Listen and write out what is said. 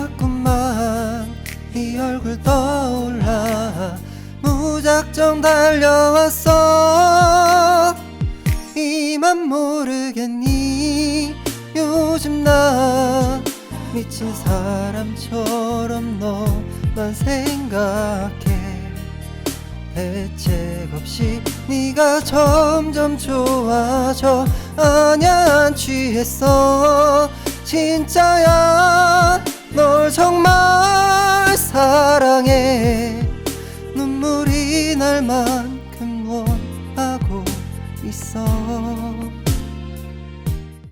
자꾸만 네 얼굴 떠올라 무작정 달려왔어. 이만 모르겠니? 요즘 나 미친 사람처럼 너만 생각해. 대책 없이 네가 점점 좋아져. 아냐 안 취했어. 진짜야 널 정말 사랑해. 눈물이 날 만큼 원하고 있어